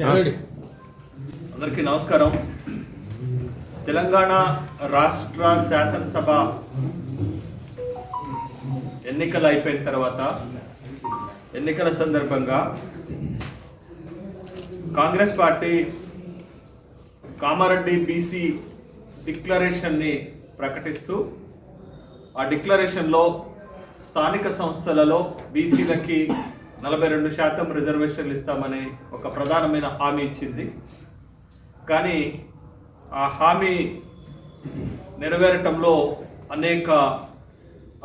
అందరికీ నమస్కారం. తెలంగాణ రాష్ట్ర శాసనసభ ఎన్నికలు అయిపోయిన తర్వాత ఎన్నికల సందర్భంగా కాంగ్రెస్ పార్టీ కామారెడ్డి బీసీ డిక్లరేషన్ని ప్రకటిస్తూ ఆ డిక్లరేషన్లో స్థానిక సంస్థలలో బీసీలకి నలభై రెండు శాతం రిజర్వేషన్లు ఇస్తామని ఒక ప్రధానమైన హామీ ఇచ్చింది. కానీ ఆ హామీ నెరవేరటంలో అనేక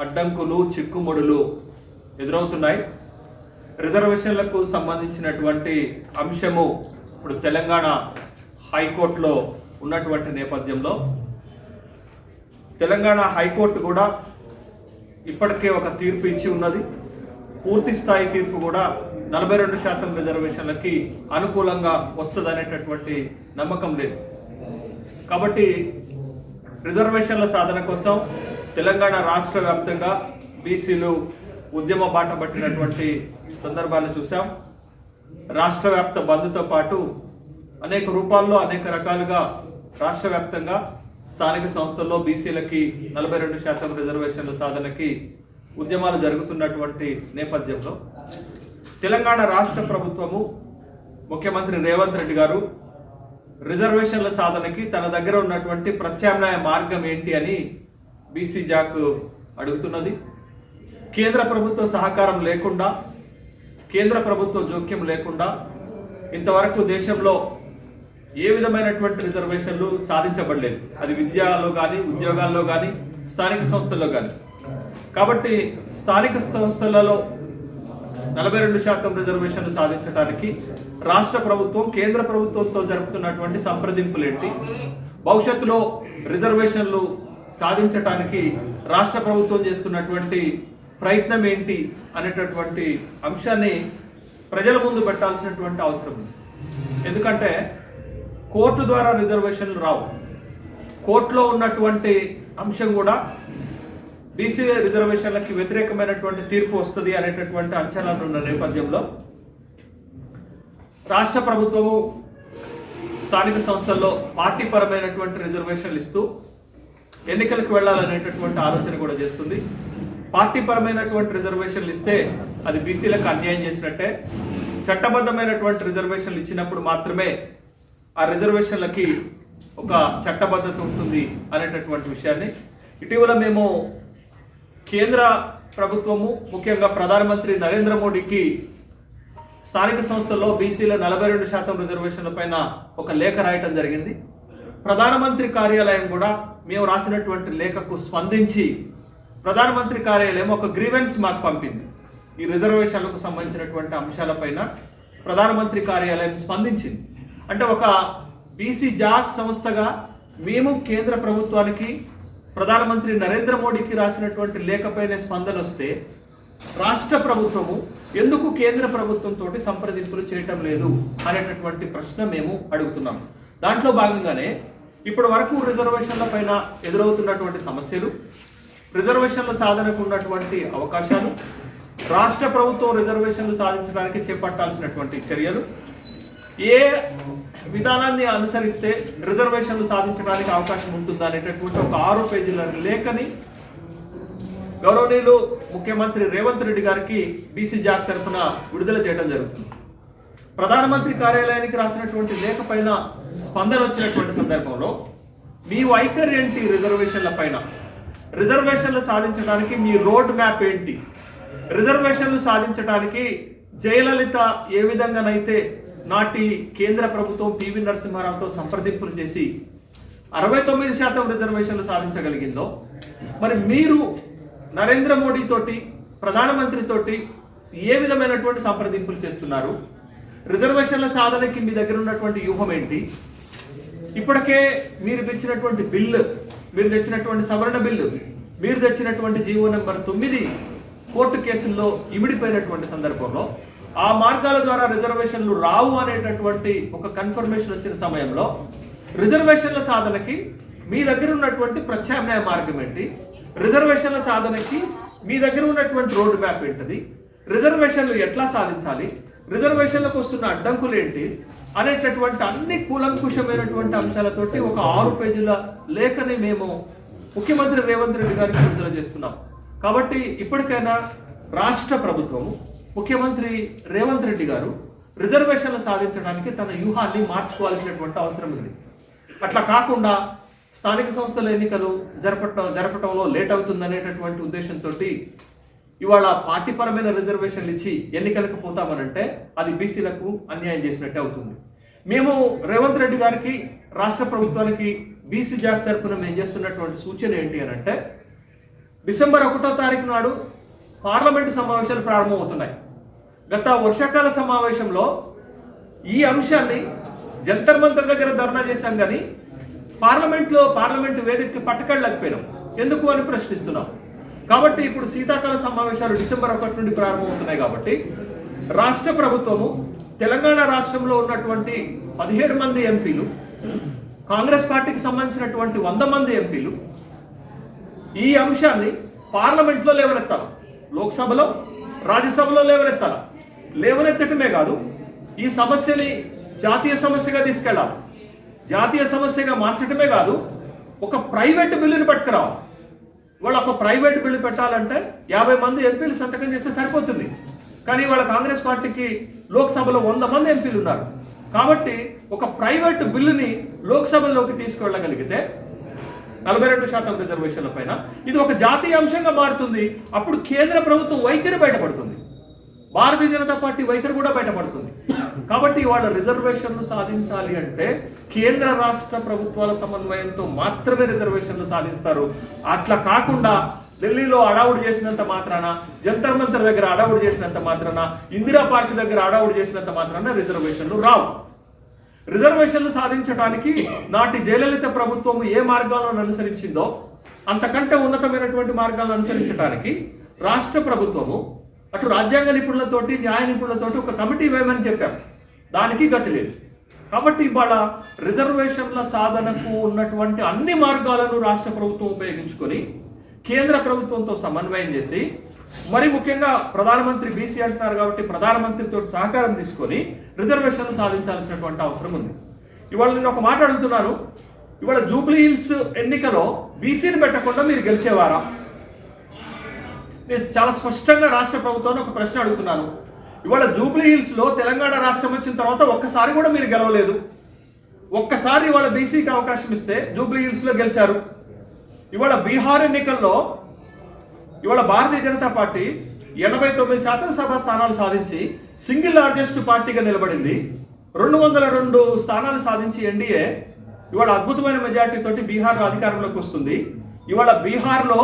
అడ్డంకులు చిక్కుముడులు ఎదురవుతున్నాయి. రిజర్వేషన్లకు సంబంధించినటువంటి అంశము ఇప్పుడు తెలంగాణ హైకోర్టులో ఉన్నటువంటి నేపథ్యంలో. తెలంగాణ హైకోర్టు కూడా ఇప్పటికే ఒక తీర్పు ఇచ్చి ఉన్నది. పూర్తి స్థాయి తీర్పు కూడా నలభై రెండు శాతం రిజర్వేషన్లకి అనుకూలంగా వస్తుందనేటటువంటి నమ్మకం లేదు. కాబట్టి రిజర్వేషన్ల సాధన కోసం తెలంగాణ రాష్ట్ర వ్యాప్తంగా బీసీలు ఉద్యమ బాట పట్టినటువంటి సందర్భాన్ని చూసాం రాష్ట్ర వ్యాప్త బంద్తో పాటు అనేక రూపాల్లో అనేక రకాలుగా రాష్ట్ర వ్యాప్తంగా స్థానిక సంస్థల్లో బీసీలకి నలభై రెండు శాతం రిజర్వేషన్ల సాధనకి ఉద్యమాలు జరుగుతున్నటువంటి నేపథ్యంలో తెలంగాణ రాష్ట్ర ప్రభుత్వము ముఖ్యమంత్రి రేవంత్ రెడ్డి గారు రిజర్వేషన్ల సాధనకి తన దగ్గర ఉన్నటువంటి ప్రత్యామ్నాయ మార్గం ఏంటి అని బీసీ జాక్ అడుగుతున్నది. కేంద్ర ప్రభుత్వ సహకారం లేకుండా కేంద్ర ప్రభుత్వ జోక్యం లేకుండా ఇంతవరకు దేశంలో ఏ విధమైనటువంటి రిజర్వేషన్లు సాధించబడలేదు. అది విద్యలో కానీ ఉద్యోగాల్లో కానీ స్థానిక సంస్థల్లో కానీ కాబట్టి స్థానిక సంస్థలలో నలభై రెండు శాతం రిజర్వేషన్లు సాధించడానికి రాష్ట్ర ప్రభుత్వం కేంద్ర ప్రభుత్వంతో జరుపుతున్నటువంటి సంప్రదింపులు ఏంటి భవిష్యత్తులో రిజర్వేషన్లు సాధించటానికి రాష్ట్ర ప్రభుత్వం చేస్తున్నటువంటి ప్రయత్నం ఏంటి అనేటటువంటి అంశాన్ని ప్రజల ముందు పెట్టాల్సినటువంటి అవసరం ఉంది. ఎందుకంటే కోర్టు ద్వారా రిజర్వేషన్లు రావు. కోర్టులో ఉన్నటువంటి అంశం కూడా బీసీ రిజర్వేషన్లకి వ్యతిరేకమైనటువంటి తీర్పు వస్తుంది అనేటటువంటి అంచనాలు ఉన్న నేపథ్యంలో రాష్ట్ర ప్రభుత్వము స్థానిక సంస్థల్లో పార్టీ పరమైనటువంటి రిజర్వేషన్లు ఇస్తూ ఎన్నికలకు వెళ్ళాలనేటటువంటి ఆలోచన కూడా చేస్తుంది. పార్టీ పరమైనటువంటి రిజర్వేషన్లు ఇస్తే అది బీసీలకు అన్యాయం చేసినట్టే చట్టబద్ధమైనటువంటి రిజర్వేషన్లు ఇచ్చినప్పుడు మాత్రమే ఆ రిజర్వేషన్లకి ఒక చట్టబద్ధత ఉంటుంది అనేటటువంటి విషయాన్ని. ఇటీవల మేము కేంద్ర ప్రభుత్వము ముఖ్యంగా ప్రధానమంత్రి నరేంద్ర మోడీకి స్థానిక సంస్థల్లో బీసీలో నలభై రెండు శాతం రిజర్వేషన్ల పైన ఒక లేఖ రాయటం జరిగింది. ప్రధానమంత్రి కార్యాలయం కూడా మేము రాసినటువంటి లేఖకు స్పందించి ప్రధానమంత్రి కార్యాలయం ఒక గ్రీవెన్స్ మాకు పంపింది. ఈ రిజర్వేషన్లకు సంబంధించినటువంటి అంశాలపైన ప్రధానమంత్రి కార్యాలయం స్పందించింది. అంటే ఒక బీసీ జాక్ సంస్థగా మేము కేంద్ర ప్రభుత్వానికి ప్రధానమంత్రి నరేంద్ర మోడీకి రాసినటువంటి లేఖపైన స్పందన వస్తే రాష్ట్ర ప్రభుత్వము ఎందుకు కేంద్ర ప్రభుత్వంతో సంప్రదింపులు చేయటం లేదు అనేటటువంటి ప్రశ్న మేము అడుగుతున్నాం. దాంట్లో భాగంగానే ఇప్పటి వరకు రిజర్వేషన్ల పైన ఎదురవుతున్నటువంటి సమస్యలు రిజర్వేషన్ల సాధనకు ఉన్నటువంటి అవకాశాలు రాష్ట్ర ప్రభుత్వం రిజర్వేషన్లు సాధించడానికి చేపట్టాల్సినటువంటి చర్యలు ఏ విధానాన్ని అనుసరిస్తే రిజర్వేషన్లు సాధించడానికి అవకాశం ఉంటుందా అనేటటువంటి ఒక ఆరు పేజీల లేఖని గౌరవనీయులు ముఖ్యమంత్రి రేవంత్ రెడ్డి గారికి బీసీ జాక్ తరఫున విడుదల చేయడం జరుగుతుంది. ప్రధానమంత్రి కార్యాలయానికి రాసినటువంటి లేఖ పైన స్పందన వచ్చినటువంటి సందర్భంలో మీ వైఖరి ఏంటి రిజర్వేషన్ల పైన? రిజర్వేషన్లు సాధించడానికి మీ రోడ్ మ్యాప్ ఏంటి? రిజర్వేషన్లు సాధించడానికి జయలలిత ఏ విధంగానైతే నాటి కేంద్ర ప్రభుత్వం పివి నరసింహారావుతో సంప్రదింపులు చేసి అరవై తొమ్మిది శాతం రిజర్వేషన్లు సాధించగలిగిందో మరి మీరు నరేంద్ర మోడీ తోటి ప్రధానమంత్రి తోటి ఏ విధమైనటువంటి సంప్రదింపులు చేస్తున్నారు? రిజర్వేషన్ల సాధనకి మీ దగ్గర ఉన్నటువంటి వ్యూహం ఏంటి? ఇప్పటికే మీరు తెచ్చినటువంటి బిల్లు మీరు తెచ్చినటువంటి సవరణ బిల్లు మీరు తెచ్చినటువంటి జీవో నెంబర్ తొమ్మిది కోర్టు కేసుల్లో ఇమిడిపోయినటువంటి సందర్భంలో ఆ మార్గాల ద్వారా రిజర్వేషన్లు రావు అనేటటువంటి ఒక కన్ఫర్మేషన్ వచ్చిన సమయంలో రిజర్వేషన్ల సాధనకి మీ దగ్గర ఉన్నటువంటి ప్రత్యామ్నాయ మార్గం ఏంటి? రిజర్వేషన్ల సాధనకి మీ దగ్గర ఉన్నటువంటి రోడ్ మ్యాప్ ఏంటిది? రిజర్వేషన్లు ఎట్లా సాధించాలి? రిజర్వేషన్లకు వస్తున్న అడ్డంకులు ఏంటి? అనేటటువంటి అన్ని కూలంకుషమైనటువంటి అంశాలతోటి ఒక ఆరు పేజీల లేఖని మేము ముఖ్యమంత్రి రేవంత్ రెడ్డి గారికి విడుదల చేస్తున్నాం. కాబట్టి ఇప్పటికైనా రాష్ట్ర ప్రభుత్వము ముఖ్యమంత్రి రేవంత్ రెడ్డి గారు రిజర్వేషన్లు సాధించడానికి తన వ్యూహాన్ని మార్చుకోవాల్సినటువంటి అవసరం ఉంది. అట్లా కాకుండా స్థానిక సంస్థల ఎన్నికలు జరపటం జరపటంలో లేట్ అవుతుందనేటటువంటి ఉద్దేశంతో ఇవాళ పార్టీపరమైన రిజర్వేషన్లు ఇచ్చి ఎన్నికలకు పోతామనంటే అది బీసీలకు అన్యాయం చేసినట్టే అవుతుంది. మేము రేవంత్ రెడ్డి గారికి రాష్ట్ర ప్రభుత్వానికి బీసీ జాక్ తరఫున మేము చేస్తున్నటువంటి సూచన ఏంటి అని అంటే డిసెంబర్ ఒకటో తారీఖు నాడు పార్లమెంటు సమావేశాలు ప్రారంభమవుతున్నాయి. గత వర్షాకాల సమావేశంలో ఈ అంశాన్ని జంతర్ మంతర్ దగ్గర ధర్నా చేశాం కానీ పార్లమెంట్లో పార్లమెంట్ వేదికకి పట్టుకెళ్ళలేకపోయినాం ఎందుకు అని ప్రశ్నిస్తున్నాం. కాబట్టి ఇప్పుడు శీతాకాల సమావేశాలు డిసెంబర్ ఒకటి నుండి ప్రారంభమవుతున్నాయి కాబట్టి రాష్ట్ర ప్రభుత్వము తెలంగాణ రాష్ట్రంలో ఉన్నటువంటి పదిహేడు మంది ఎంపీలు కాంగ్రెస్ పార్టీకి సంబంధించినటువంటి వంద మంది ఎంపీలు ఈ అంశాన్ని పార్లమెంట్లో లేవనెత్తాలి లోక్సభలో రాజ్యసభలో లేవనెత్తాలి? లేవనెత్తటమే కాదు ఈ సమస్యని జాతీయ సమస్యగా తీసుకెళ్ళాలి. జాతీయ సమస్యగా మార్చటమే కాదు ఒక ప్రైవేట్ బిల్లుని పట్టుకురావాలి. వాళ్ళు ఒక ప్రైవేట్ బిల్లు పెట్టాలంటే యాభై మంది ఎంపీలు సంతకం చేస్తే సరిపోతుంది. కానీ వాళ్ళ కాంగ్రెస్ పార్టీకి లోక్సభలో వంద మంది ఎంపీలు ఉన్నారు. కాబట్టి ఒక ప్రైవేట్ బిల్లుని లోక్సభలోకి తీసుకెళ్ళగలిగితే నలభై రెండు శాతం రిజర్వేషన్ల పైన. ఇది ఒక జాతీయ అంశంగా మారుతుంది. అప్పుడు కేంద్ర ప్రభుత్వం వైఖరి బయటపడుతుంది. భారతీయ జనతా పార్టీ వైఖరి కూడా బయటపడుతుంది. కాబట్టి వాళ్ళ రిజర్వేషన్లు సాధించాలి అంటే కేంద్ర రాష్ట్ర ప్రభుత్వాల సమన్వయంతో మాత్రమే రిజర్వేషన్లు సాధిస్తారు. అట్లా కాకుండా ఢిల్లీలో అడావుడు చేసినంత మాత్రాన జంతర్ మంతర్ దగ్గర అడావుడు చేసినంత మాత్రాన ఇందిరా పార్క్ దగ్గర అడావుడు చేసినంత మాత్రాన రిజర్వేషన్లు రావు. రిజర్వేషన్లు సాధించడానికి నాటి జయలలిత ప్రభుత్వం ఏ మార్గాలను అనుసరించిందో అంతకంటే ఉన్నతమైనటువంటి మార్గాలను అనుసరించడానికి రాష్ట్ర ప్రభుత్వము అటు రాజ్యాంగ నిపుణులతోటి న్యాయ నిపుణులతోటి ఒక కమిటీ వేయమని చెప్పారు దానికి గతి లేదు. కాబట్టి ఇవాళ రిజర్వేషన్ల సాధనకు ఉన్నటువంటి అన్ని మార్గాలను రాష్ట్ర ప్రభుత్వం ఉపయోగించుకొని కేంద్ర ప్రభుత్వంతో సమన్వయం చేసి మరి ముఖ్యంగా ప్రధానమంత్రి బీసీ అంటున్నారు కాబట్టి ప్రధానమంత్రితో సహకారం తీసుకొని రిజర్వేషన్లు సాధించాల్సినటువంటి అవసరం ఉంది. ఇవాళ నేను ఒక మాట అడుగుతున్నాను ఇవాళ జూబ్లీ హిల్స్ ఎన్నికలో బీసీని పెట్టకుండా మీరు గెలిచేవారా? నేను చాలా స్పష్టంగా రాష్ట్ర ప్రభుత్వాన్ని ఒక ప్రశ్న అడుగుతున్నాను. ఇవాళ జూబ్లీ హిల్స్లో తెలంగాణ రాష్ట్రం వచ్చిన తర్వాత ఒక్కసారి కూడా మీరు గెలవలేదు. ఒక్కసారి ఇవాళ బీసీకి అవకాశం ఇస్తే జూబ్లీ హిల్స్లో గెలిచారు. ఇవాళ బీహార్ ఎన్నికల్లో ఇవాళ భారతీయ జనతా పార్టీ ఎనభై తొమ్మిది శాతం సభ స్థానాలు సాధించి సింగిల్ లార్జెస్ట్ పార్టీగా నిలబడింది. రెండు వందల రెండు స్థానాలు సాధించి ఎన్డీఏ ఇవాళ అద్భుతమైన మెజార్టీ తోటి బీహార్ అధికారంలోకి వస్తుంది. ఇవాళ బీహార్లో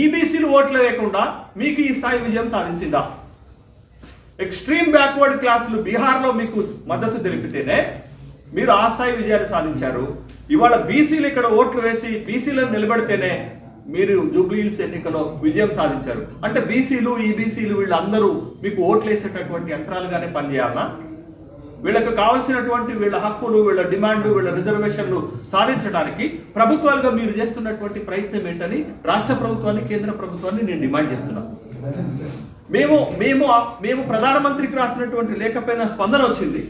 ఈబీసీలు ఓట్లు వేయకుండా మీకు ఈ స్థాయి విజయం సాధించిందా? ఎక్స్ట్రీమ్ బ్యాక్వర్డ్ క్లాసులు బీహార్లో మీకు మద్దతు తెలిపితేనే మీరు ఆ స్థాయి విజయాలు సాధించారు. ఇవాళ బీసీలు ఇక్కడ ఓట్లు వేసి బీసీలను నిలబడితేనే మీరు జూబ్లీహిల్స్ ఎన్నికలో విజయం సాధించారు. అంటే బీసీలు ఈబీసీలు వీళ్ళందరూ మీకు ఓట్లు వేసేటటువంటి యంత్రాలుగానే పనిచేయాలా? వీళ్ళకు కావాల్సినటువంటి వీళ్ళ హక్కులు వీళ్ళ డిమాండ్ వీళ్ళ రిజర్వేషన్లు సాధించడానికి ప్రభుత్వాలుగా మీరు చేస్తున్నటువంటి ప్రయత్నం ఏంటని రాష్ట్ర ప్రభుత్వాన్ని కేంద్ర ప్రభుత్వాన్ని నేను డిమాండ్ చేస్తున్నాను. మేము మేము మేము ప్రధానమంత్రికి రాసినటువంటి లేఖపైన స్పందన వచ్చింది.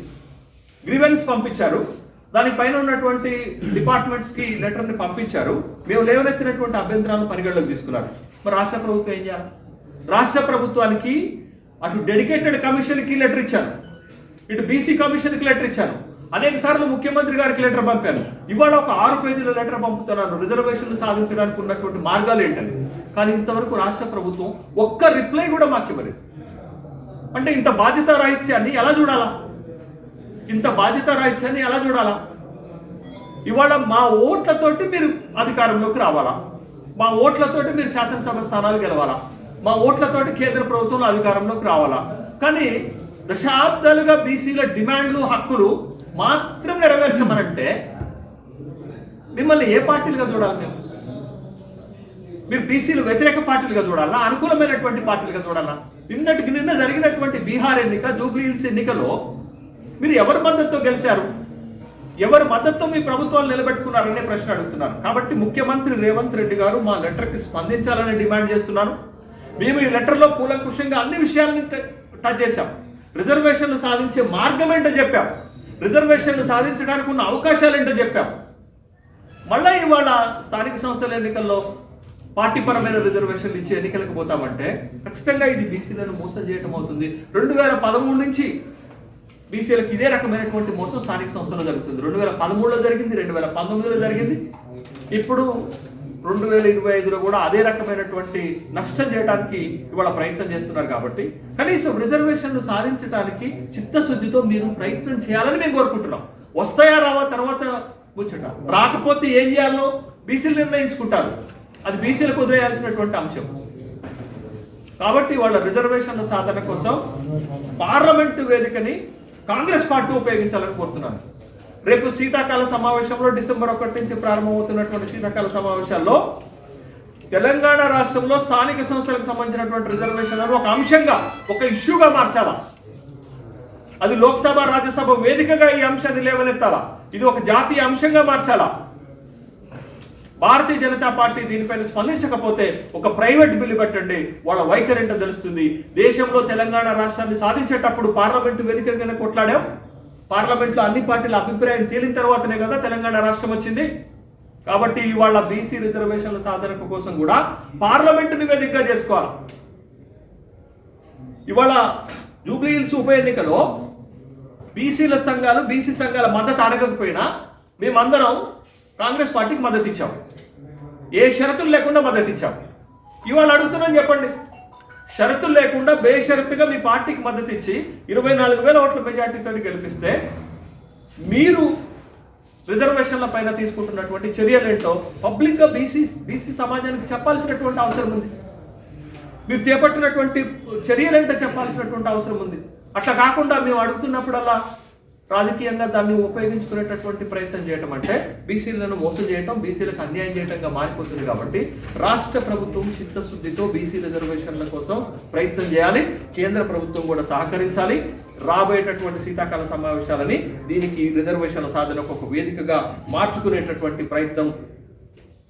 గ్రీవెన్స్ పంపించారు. దానిపైన ఉన్నటువంటి డిపార్ట్మెంట్స్కి లెటర్ని పంపించారు. మేము లేవనెత్తినటువంటి అభ్యంతరాలను పరిగణలోకి తీసుకున్నారు. మరి రాష్ట్ర ప్రభుత్వం ఏం చేయాలి? రాష్ట్ర ప్రభుత్వానికి అటు డెడికేటెడ్ కమిషన్కి లెటర్ ఇచ్చాను. ఇటు బీసీ కమిషన్కి లెటర్ ఇచ్చాను. అనేక సార్లు ముఖ్యమంత్రి గారికి లెటర్ పంపాను. ఇవాళ ఒక ఆరు పేజీల లెటర్ పంపుతున్నాను. రిజర్వేషన్లు సాధించడానికి ఉన్నటువంటి మార్గాలు ఏంటని. కానీ ఇంతవరకు రాష్ట్ర ప్రభుత్వం ఒక్క రిప్లై కూడా మాకు ఇవ్వలేదు. అంటే ఇంత బాధ్యత రాహిత్యాన్ని ఎలా చూడాలా? ఇంత బాధ్యత రాహిత్యాన్ని ఎలా చూడాలా? ఇవాళ మా ఓట్లతోటి మీరు అధికారంలోకి రావాలా? మా ఓట్లతోటి మీరు శాసనసభ స్థానాలు గెలవాలా? మా ఓట్లతోటి కేంద్ర ప్రభుత్వంలో అధికారంలోకి రావాలా? కానీ దశాబ్దాలుగా బీసీల డిమాండ్లు హక్కులు మాత్రం నెరవేర్చమనంటే మిమ్మల్ని ఏ పార్టీలుగా చూడాలి మేము? మీరు బీసీలు వ్యతిరేక పార్టీలుగా చూడాలా? అనుకూలమైనటువంటి పార్టీలుగా చూడాలా? నిన్నటికి నిన్న జరిగినటువంటి బీహార్ ఎన్నిక జూబ్లీ హిల్స్ ఎన్నికలో మీరు ఎవరి మద్దతుతో గెలిచారు? ఎవరి మద్దతుతో మీ ప్రభుత్వాలు నిలబెట్టుకున్నారనే ప్రశ్న అడుగుతున్నారు. కాబట్టి ముఖ్యమంత్రి రేవంత్ రెడ్డి గారు మా లెటర్కి స్పందించాలని డిమాండ్ చేస్తున్నాను. మేము ఈ లెటర్లో కూలంకుషంగా అన్ని విషయాలని ట- టచ్ చేశాం. రిజర్వేషన్లు సాధించే మార్గం ఏంటో చెప్పాం. రిజర్వేషన్లు సాధించడానికి ఉన్న అవకాశాలు ఏంటో చెప్పాం. మళ్ళీ ఇవాళ స్థానిక సంస్థల ఎన్నికల్లో పార్టీపరమైన రిజర్వేషన్లు ఇచ్చి ఎన్నికలకు పోతామంటే ఖచ్చితంగా ఇది బీసీలను మోసం చేయటం అవుతుంది. రెండు వేల పదమూడు నుంచి బీసీలకు ఇదే రకమైనటువంటి మోసం స్థానిక సంస్థలో జరుగుతుంది. రెండు వేల పదమూడులో జరిగింది రెండు వేల పంతొమ్మిదిలో జరిగింది. ఇప్పుడు రెండు వేల ఇరవై ఐదులో కూడా అదే రకమైనటువంటి నష్టం చేయడానికి ఇవాళ ప్రయత్నం చేస్తున్నారు కాబట్టి కనీసం రిజర్వేషన్లు సాధించడానికి చిత్తశుద్ధితో మీరు ప్రయత్నం చేయాలని మేము కోరుకుంటున్నాం. వస్తాయా రావా తర్వాత కూర్చుంట రాకపోతే ఏం చేయాలో బీసీలు నిర్ణయించుకుంటారు. అది బీసీలకు వదిలేయాల్సినటువంటి అంశం. కాబట్టి వాళ్ళ రిజర్వేషన్ల సాధన కోసం పార్లమెంటు వేదికని కాంగ్రెస్ పార్టీ ఉపయోగించాలని కోరుతున్నాను. రేపు శీతాకాల సమావేశంలో డిసెంబర్ ఒకటి నుంచి ప్రారంభమవుతున్నటువంటి శీతాకాల సమావేశాల్లో తెలంగాణ రాష్ట్రంలో స్థానిక సంస్థలకు సంబంధించినటువంటి రిజర్వేషన్లను ఒక అంశంగా ఒక ఇష్యూగా మార్చాలా? అది లోక్సభ రాజ్యసభ వేదికగా ఈ అంశాన్ని లేవనెత్తాలా? ఇది ఒక జాతీయ అంశంగా మార్చాలా? భారతీయ జనతా పార్టీ దీనిపైన స్పందించకపోతే ఒక ప్రైవేట్ బిల్లు పెట్టండి. వాళ్ళ వైఖరి ఏంటో తెలుస్తుంది. దేశంలో తెలంగాణ రాష్ట్రాన్ని సాధించేటప్పుడు పార్లమెంటు వేదికగానే కొట్లాడాం. పార్లమెంట్లో అన్ని పార్టీల అభిప్రాయం తేలిన తర్వాతనే కదా తెలంగాణ రాష్ట్రం వచ్చింది. కాబట్టి ఇవాళ బీసీ రిజర్వేషన్ల సాధన కోసం కూడా పార్లమెంటుని వేదికగా చేసుకోవాలి. ఇవాళ జూబ్లీ హిల్స్ ఉప ఎన్నికలో బీసీల సంఘాలు బీసీ సంఘాల మద్దతు అడగకపోయినా మేమందరం కాంగ్రెస్ పార్టీకి మద్దతు ఇచ్చాం ఏ షరతులు లేకుండా మద్దతు ఇచ్చాం ఇవాళ అడుగుతున్నాను చెప్పండి. షరతులు లేకుండా బేషరతుగా మీ పార్టీకి మద్దతు ఇచ్చి ఇరవై నాలుగు వేల ఓట్ల మెజార్టీతో గెలిపిస్తే మీరు రిజర్వేషన్ల పైన తీసుకుంటున్నటువంటి చర్యలు ఏంటో పబ్లిక్గా బీసీ బీసీ సమాజానికి చెప్పాల్సినటువంటి అవసరం ఉంది. మీరు చేపట్టినటువంటి చర్యలు ఏంటో చెప్పాల్సినటువంటి అవసరం ఉంది. అట్లా కాకుండా మేము అడుగుతున్నప్పుడల్లా రాజకీయంగా దాన్ని ఉపయోగించుకునేటటువంటి ప్రయత్నం చేయటం అంటే బీసీలను మోసం చేయటం బీసీలకు అన్యాయం చేయటంగా మారిపోతుంది కాబట్టి రాష్ట్ర ప్రభుత్వం చిత్తశుద్ధితో బీసీ రిజర్వేషన్ల కోసం ప్రయత్నం చేయాలి. కేంద్ర ప్రభుత్వం కూడా సహకరించాలి. రాబోయేటటువంటి శీతాకాల సమావేశాలని దీనికి రిజర్వేషన్ల సాధనకు ఒక వేదికగా మార్చుకునేటటువంటి ప్రయత్నం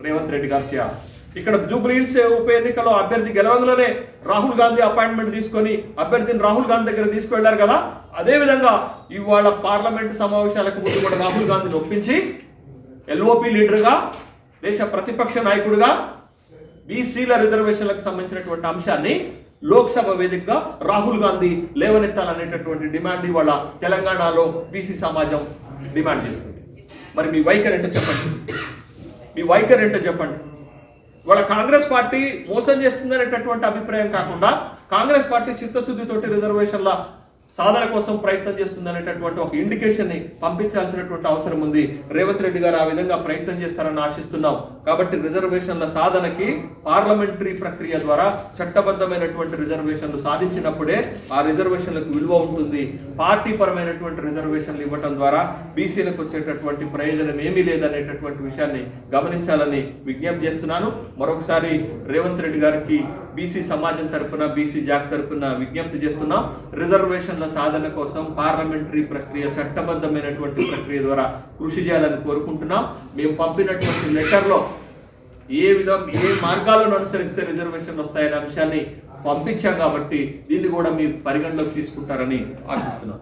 రేవంత్ రెడ్డి గారు చేయాలి. ఇక్కడ జూబ్లీహిల్స్ ఉప ఎన్నికలో అభ్యర్థి గెలవంగానే రాహుల్ గాంధీ అపాయింట్మెంట్ తీసుకొని అభ్యర్థిని రాహుల్ గాంధీ దగ్గర తీసుకువెళ్ళారు కదా? అదేవిధంగా ఇవాళ పార్లమెంట్ సమావేశాలకు ముందు కూడా రాహుల్ గాంధీని ఒప్పించి ఎల్ఓపి లీడర్గా దేశ ప్రతిపక్ష నాయకుడిగా బీసీల రిజర్వేషన్లకు సంబంధించినటువంటి అంశాన్ని లోక్సభ వేదికగా రాహుల్ గాంధీ లేవనెత్తాలనేటటువంటి డిమాండ్ ఇవాళ తెలంగాణలో బీసీ సమాజం డిమాండ్ చేస్తుంది. మరి మీ వైఖరి ఏంటో చెప్పండి. మీ వైఖరి ఏంటో చెప్పండి. వాళ్ళ కాంగ్రెస్ పార్టీ మోసం చేస్తుందనేటటువంటి అభిప్రాయం కాకుండా కాంగ్రెస్ పార్టీ చిత్తశుద్ధితోటి రిజర్వేషన్ల సాధన కోసం ప్రయత్నం చేస్తుందనేటటువంటి ఒక ఇండికేషన్ని పంపించాల్సినటువంటి అవసరం ఉంది. రేవంత్ రెడ్డి గారు ఆ విధంగా ప్రయత్నం చేస్తారని ఆశిస్తున్నాం. కాబట్టి రిజర్వేషన్ల సాధనకి పార్లమెంటరీ ప్రక్రియ ద్వారా చట్టబద్ధమైనటువంటి రిజర్వేషన్లు సాధించినప్పుడే ఆ రిజర్వేషన్లకు విలువ ఉంటుంది. పార్టీ పరమైనటువంటి రిజర్వేషన్లు ఇవ్వటం ద్వారా బీసీలకు వచ్చేటటువంటి ప్రయోజనం ఏమీ లేదనేటటువంటి విషయాన్ని గమనించాలని విజ్ఞప్తి చేస్తున్నాను. మరొకసారి రేవంత్ రెడ్డి గారికి బీసీ సమాజం తరపున బీసీ జాక్ తరపున విజ్ఞప్తి చేస్తున్నాం. రిజర్వేషన్ల సాధన కోసం పార్లమెంటరీ ప్రక్రియ చట్టబద్ధమైనటువంటి ప్రక్రియ ద్వారా కృషి చేయాలని కోరుకుంటున్నాం. మేము పంపినటువంటి లెటర్లో ఏ విధం ఏ మార్గాలను అనుసరిస్తే రిజర్వేషన్లు వస్తాయనే అంశాన్ని పంపించాం కాబట్టి దీన్ని కూడా మీరు పరిగణలోకి తీసుకుంటారని ఆశిస్తున్నాం.